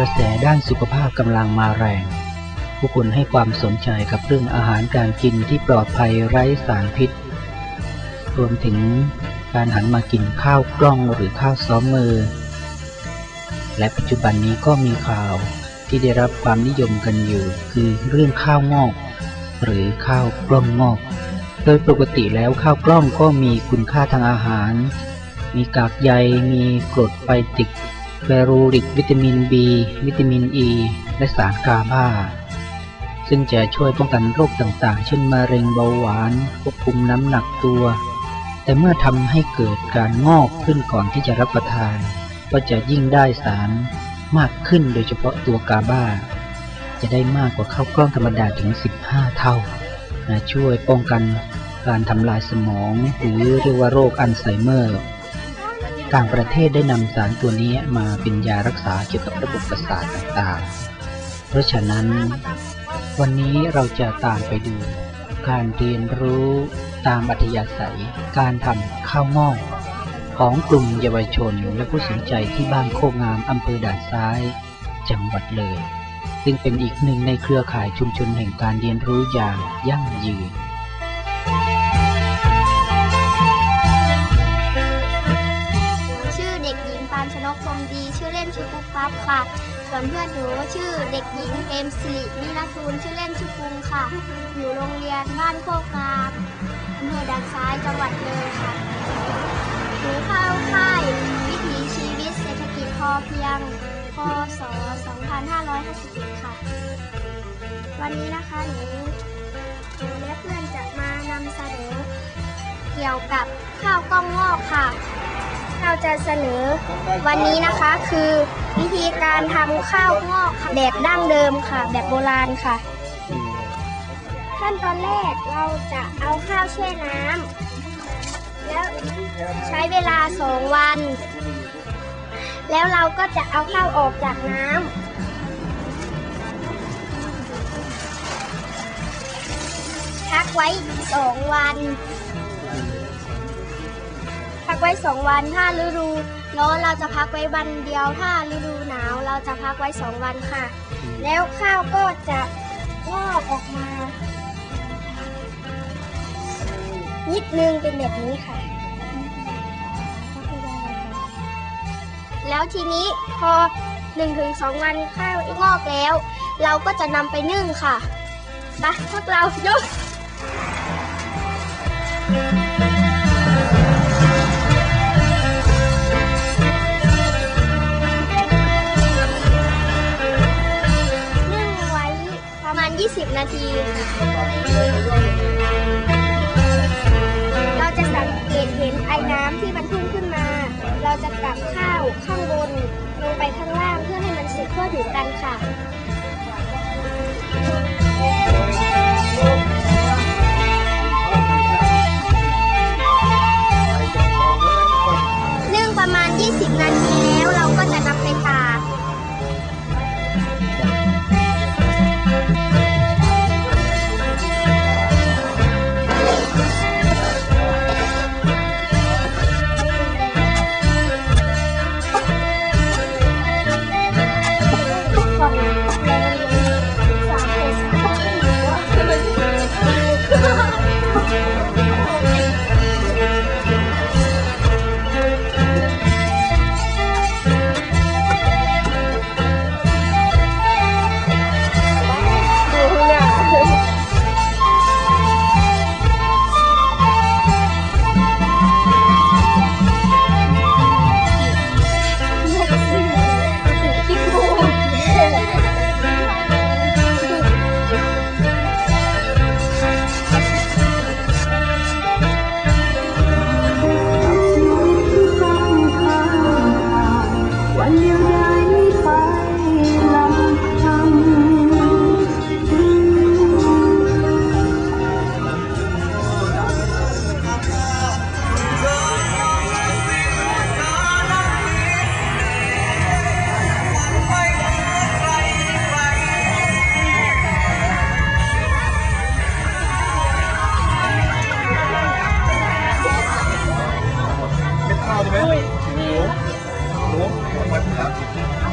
กระแสด้านสุขภาพกำลังมาแรง ผู้คนให้ความสนใจกับเรื่องอาหารการกินที่ปลอดภัยไร้สารพิษ รวมถึงการหันมากินข้าวกล้องหรือข้าวซ้อมมือ และปัจจุบันนี้ก็มีข่าวที่ได้รับความนิยมกันอยู่ คือเรื่องข้าวงอก หรือข้าวกล้องงอก โดยปกติแล้วข้าวกล้องก็มีคุณค่าทางอาหาร มีกากใยมีกรดไฟติก เฟรูริกวิตามิน B วิตามิน E และสารกาบาซึ่งจะช่วยป้องกันโรคต่างๆ เช่นมะเร็งเบาหวานควบคุมน้ำหนักตัว แต่เมื่อทำให้เกิดการงอกขึ้นก่อนที่จะรับประทาน ก็จะยิ่งได้สารมากขึ้นโดยเฉพาะตัวกาบาจะได้มากกว่าข้าวกล้องธรรมดาถึง 15 เท่า ช่วยป้องกันการทำลายสมองหรือเรียกว่าโรคอัลไซเมอร์ ต่างประเทศได้นำสารตัวนี้มาเป็นยารักษาเกี่ยวกับระบบประสาทต่างๆ เพราะฉะนั้น วันนี้เราจะตามไปดู การเรียนรู้ตามอัธยาศัย การทำข้าวหม้อของกลุ่มเยาวชนและผู้สนใจที่บ้านโคกงามอำเภอด่านซ้าย จังหวัดเลย ซึ่งเป็นอีกหนึ่งในเครือข่ายชุมชนแห่งการเรียนรู้อย่างยั่งยืน มดีชื่อเล่นชื่อปุ๊บปั๊บค่ะ ส่วนเพื่อนหนูชื่อเด็กหญิงเอมสิรินิรทูลชื่อเล่นชื่อปุงค่ะ อยู่โรงเรียนบ้านโคกงามอำเภอด่านซ้ายจังหวัดเลยค่ะหนูเข้าค่ายวิถีชีวิตเศรษฐกิจพอเพียงพศ2551ค่ะ วันนี้นะคะหนูหนูและเพื่อนจะมานำเสนอเกี่ยวกับข้าวกล้องงอกค่ะ เราจะเสนอวันนี้นะคะคือวิธีการทำข้าวงอกแบบดั้งเดิมค่ะ แบบโบราณค่ะ ขั้นตอนแรกเราจะเอาข้าวแช่น้ำแล้วใช้เวลาสองวัน แล้วเราก็จะเอาข้าวออกจากน้ำพักไว้สองวัน พักไว้สองวันถ้าฤดูร้อนเราจะพักไว้วันเดียว ถ้าฤดูหนาวเราจะพักไว้สองวันค่ะ แล้วข้าวก็จะงอกออกมา นิดนึงเป็นแบบนี้ค่ะ แล้วทีนี้พอ1นถึงสวันข้าวงอกแล้ว เราก็จะนำไปนึ่งค่ะไปพวกเรายกนึ่ง นาทีค่ะเราจะสังเกตเห็นไอ้น้ำที่มันพุ่งขึ้นมา เราจะกลับข้าวข้างบนลงไปข้างล่างเพื่อให้มันสุกทั่วถึงกันค่ะ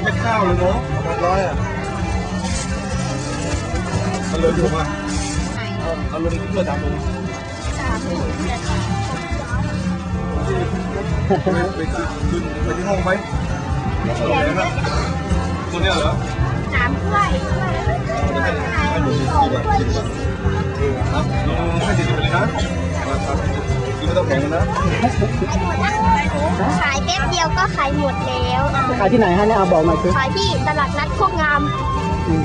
ไม่ข้าวเลยเนาะแปดร้อยอะมันเลยถูกป่ะเอาเอาลงเพื่อสามถุงไปขึ้นไปที่ห้องไหมเอาแรงนะตัวเนี้ยเหรอสามถ้วยให้หนูสิบสิบอะสิบอะเออครับลงให้สิบสิบไปเลยนะครับกินไม่ต้อง แข็งนะขายแป๊บเดียวก็ขายหมดแล้วขายที่ไหนฮะเนี่ยเอาบอกหน่อยสิขายที่ตลาดนัดโคกงามอืม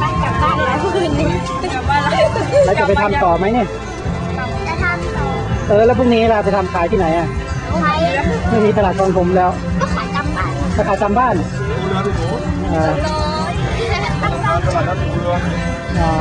บ้านกลับบ้านแล้วคืนนี้กลับบ้านแล้วแล้วจะไปทำต่อไหมเนี่ยจะทำต่อเออแล้วพรุ่งนี้เราไปทำขายที่ไหนอะขายไม่มีตลาดกองผมแล้วก็ขายตามบ้านจะขายตามบ้านดูเรือดูหนูเออร้อยตลาดนัดดูเรืออ๋อ